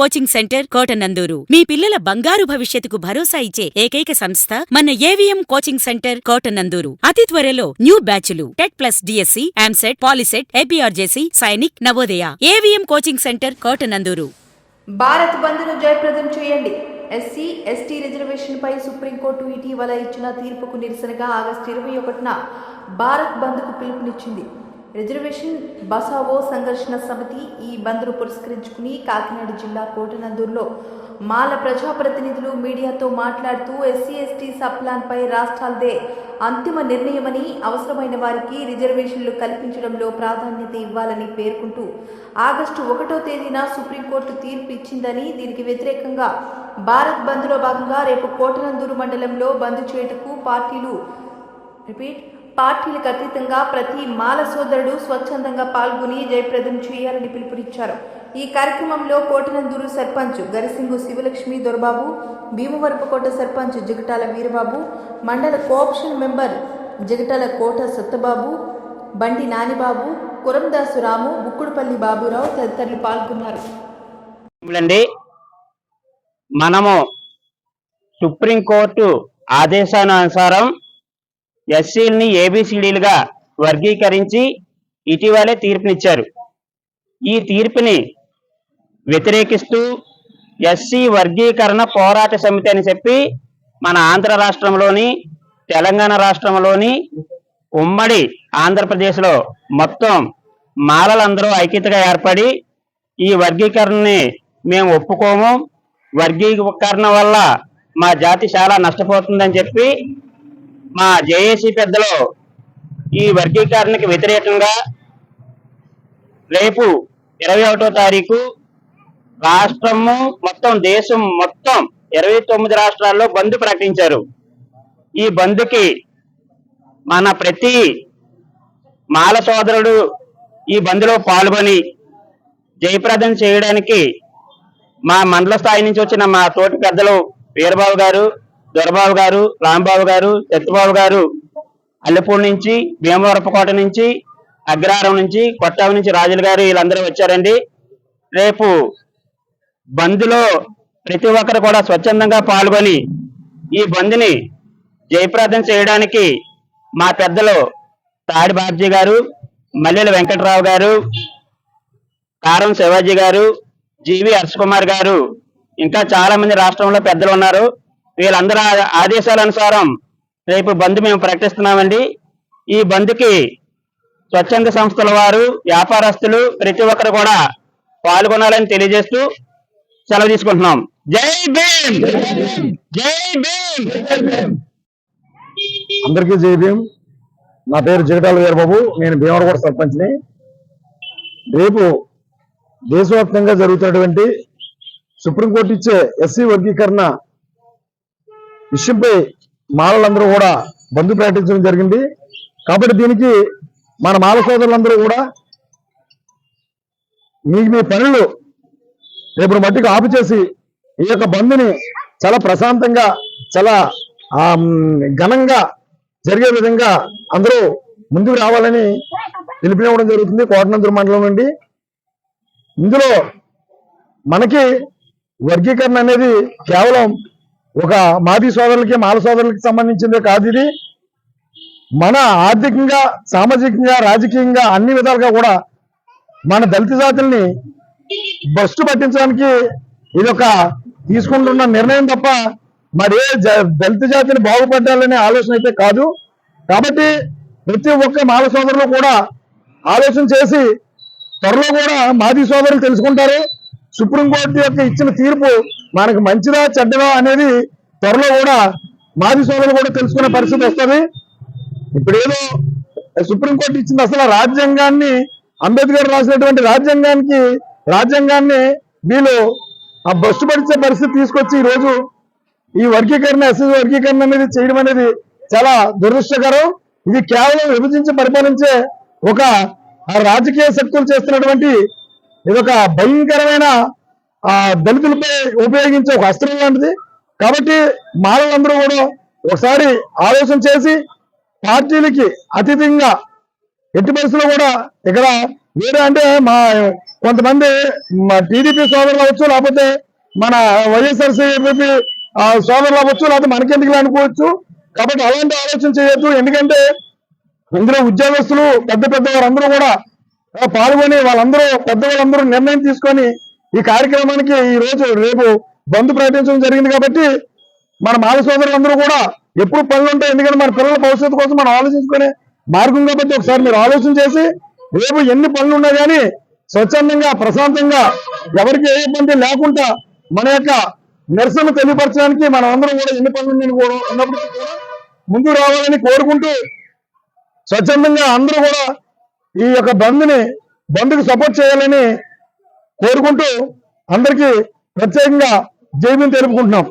Coaching centre Kotananduru. మీ పిల్లల బంగారు భవిష్యత్తుకు భరోసా ఇచ్చే ఏకైక సంస్థ మన ఏవిఎం కోచింగ్ సెంటర్ కోటనందూరు. అతి త్వరలో న్యూ బ్యాచ్లు. TET plus DSC EAMCET POLYCET APRJC Sainik Navodaya. AVM coaching centre Kotananduru. Bharat బంద్ను జయప్రదం చేయండి. ఎస్సీ ఎస్టీ రిజర్వేషన్పై సుప్రీంకోర్టు ఇటీవల ఇచ్చిన తీర్పుకు నిరసనగా ఆగస్టు ఇరవై ఒకటిన భారత్ బంద్కు పిలుపునిచ్చింది. రిజర్వేషన్ బసావో సంఘర్షణ సమితి ఈ బంద్ను పురస్కరించుకుని కాకినాడ జిల్లా కోటనందూరులో మాల ప్రజాప్రతినిధులు మీడియాతో మాట్లాడుతూ ఎస్సీ ఎస్టీ సప్లాన్పై రాష్ట్రాలదే అంతిమ నిర్ణయమని అవసరమైన వారికి రిజర్వేషన్లు కల్పించడంలో ప్రాధాన్యత ఇవ్వాలని పేర్కొంటూ ఆగస్టు ఒకటో తేదీన సుప్రీంకోర్టు తీర్పు ఇచ్చిందని దీనికి వ్యతిరేకంగా భారత్ బంద్లో భాగంగా రేపు కోటనందూరు మండలంలో బంద్ చేయుటకు పార్టీలు రిపీట్ పార్టీలకు అతీతంగా ప్రతి మాల సోదరుడు స్వచ్ఛందంగా పాల్గొని జయప్రదం చేయాలని పిలుపునిచ్చారు. ఈ కార్యక్రమంలో కోటినందూరు సర్పంచ్ గరిసింగు శివలక్ష్మి దొరబాబు భీమవరపుకోట సర్పంచ్ జిగటాల వీరబాబు మండల కోఆప్షన్ మెంబర్ జిగటాల కోట సత్తబాబు బండి నానిబాబు కురందాసు రాము బుక్కుడుపల్లి బాబురావు తదితరులు పాల్గొన్నారు. మనము సుప్రీంకోర్టు ఆదేశానుసారం ఎస్సీలని ఏబిసిడీలుగా వర్గీకరించి ఇటీవలే తీర్పునిచ్చారు. ఈ తీర్పుని వ్యతిరేకిస్తూ ఎస్సీ వర్గీకరణ పోరాట సమితి అని చెప్పి మన ఆంధ్ర రాష్ట్రంలోని తెలంగాణ రాష్ట్రంలోని ఉమ్మడి ఆంధ్రప్రదేశ్లో మొత్తం మాలలందరూ ఐక్యతగా ఏర్పడి ఈ వర్గీకరణని మేము ఒప్పుకోము. వర్గీకరణ వల్ల మా జాతి చాలా నష్టపోతుందని చెప్పి మా జేఏసీ పెద్దలు ఈ వర్గీకరణకి వ్యతిరేకంగా రేపు ఇరవై ఒకటో తారీఖు రాష్ట్రము మొత్తం దేశం మొత్తం ఇరవై తొమ్మిది రాష్ట్రాల్లో బంద్ ప్రకటించారు. ఈ బంద్కి మన ప్రతి మాల సోదరుడు ఈ బంద్లో పాల్గొని జయప్రదం చేయడానికి మా మండల స్థాయి నుంచి వచ్చిన మా తోటి పెద్దలు వీరబాబు గారు దొరబాబు గారు రాంబాబు గారు ఎత్తుబాబు గారు అల్లెపూడి నుంచి భీమవరపకోట నుంచి అగ్రహారం నుంచి కొట్టావు నుంచి రాజుల గారు వీళ్ళందరూ వచ్చారండి. రేపు బంద్లో ప్రతి ఒక్కరు కూడా స్వచ్ఛందంగా పాల్గొని ఈ బంద్ని జయప్రదం చేయడానికి మా పెద్దలు తాడి బాబ్జీ గారు మల్లెల వెంకటరావు గారు కారం శివాజీ గారు జీవి హర్షకుమార్ గారు ఇంకా చాలా మంది రాష్ట్రంలో పెద్దలు ఉన్నారు. వీళ్ళందరూ ఆదేశాల అనుసారం రేపు బంద్ మేము ప్రకటిస్తున్నామండి. ఈ బంద్కి స్వచ్ఛంద సంస్థల వారు వ్యాపారస్తులు ప్రతి ఒక్కరు కూడా పాల్గొనాలని తెలియజేస్తూ సెలవు తీసుకుంటున్నాం. జై భీమ్! జై భీమ్! అందరికీ జై భీమ్. నా పేరు జగటాల వీరబాబు. నేను భీమవరగూడ సర్పంచ్ని. రేపు దేశవ్యాప్తంగా జరుగుతున్నటువంటి సుప్రీంకోర్టు ఇచ్చే ఎస్సీ వర్గీకరణ విషయంపై మాలలందరూ కూడా బంధు ప్రకటించడం జరిగింది. కాబట్టి దీనికి మన మాల సోదరులందరూ కూడా మీ మీ పనులు రేపు మట్టికి ఆపు చేసి ఈ యొక్క బంద్ని చాలా ప్రశాంతంగా చాలా ఘనంగా జరిగే విధంగా అందరూ ముందుకు రావాలని పిలుపునివ్వడం జరుగుతుంది కోటనందూరు మండలం నుండి. ఇందులో మనకి వర్గీకరణ అనేది కేవలం ఒక మాది సోదరులకి మాల సోదరులకి సంబంధించిందే కాదు ఇది. మన ఆర్థికంగా సామాజికంగా రాజకీయంగా అన్ని విధాలుగా కూడా మన దళిత జాతుల్ని బస్టు పట్టించడానికి ఇది ఒక తీసుకుంటున్న నిర్ణయం తప్ప మరి ఏ జ- దళిత జాతిని బాగుపడాలనే ఆలోచన అయితే కాదు. కాబట్టి ప్రతి ఒక్క మాల సోదరులు కూడా ఆలోచన చేసి త్వరలో కూడా మాది సోదరులు తెలుసుకుంటారు. సుప్రీంకోర్టు యొక్క ఇచ్చిన తీర్పు మనకు మంచిదా చెడ్డదా అనేది త్వరలో కూడా మాది సోదరులు కూడా తెలుసుకునే పరిస్థితి వస్తుంది. ఇప్పుడు ఏదో సుప్రీంకోర్టు ఇచ్చింది అసలు రాజ్యాంగాన్ని అంబేద్కర్ రాసినటువంటి రాజ్యాంగానికి రాజ్యాంగాన్ని వీళ్ళు ఆ బస్సు పడిచే పరిస్థితి తీసుకొచ్చి ఈ రోజు ఈ వర్గీకరణ ఎస్ఎస్ వర్గీకరణ అనేది చేయడం అనేది చాలా దురదృష్టకరం. ఇది కేవలం విభజించి పరిపాలించే ఒక ఆ రాజకీయ శక్తులు చేస్తున్నటువంటి ఇదొక భయంకరమైన ఆ దళితులపై ఉపయోగించే ఒక అస్త్రం లాంటిది. కాబట్టి మానవులందరూ కూడా ఒకసారి ఆలోచన చేసి పార్టీలకి అతీతంగా ఎట్టి పరిస్థితుల్లో కూడా ఇక్కడ వేరే అంటే మా కొంతమంది టీడీపీ సోదరులు అవ్వచ్చు లేకపోతే మన వైఎస్ఆర్సీపీ సోదరులు అవ్వచ్చు లేకపోతే మనకెందుకు అనుకోవచ్చు. కాబట్టి అలాంటి ఆలోచన చేయొద్దు. ఎందుకంటే ఇందులో ఉద్యోగస్తులు పెద్ద పెద్ద వారందరూ కూడా పాల్గొని వాళ్ళందరూ పెద్ద వాళ్ళందరూ నిర్ణయం తీసుకొని ఈ కార్యక్రమానికి ఈ రోజు రేపు బంద్ ప్రకటించడం జరిగింది కాబట్టి మన మాల సోదరులందరూ కూడా ఎప్పుడు పనులు ఉంటాయి ఎందుకంటే మన పిల్లల భవిష్యత్తు కోసం మనం ఆలోచించుకునే మార్గం కాబట్టి ఒకసారి మీరు ఆలోచన చేసి రేపు ఎన్ని పనులు ఉన్నా కానీ స్వచ్ఛందంగా ప్రశాంతంగా ఎవరికి ఏ ఇబ్బంది లేకుండా మన యొక్క నిరసన తెలియపరచడానికి మనం అందరం కూడా ఎన్ని పనులు కూడా ఉన్నప్పుడు ముందు రావాలని కోరుకుంటూ స్వచ్ఛందంగా అందరూ కూడా ఈ యొక్క బంద్ని బంద్కి సపోర్ట్ చేయాలని కోరుకుంటూ అందరికీ ప్రత్యేకంగా జైబీని తెలుపుకుంటున్నాం.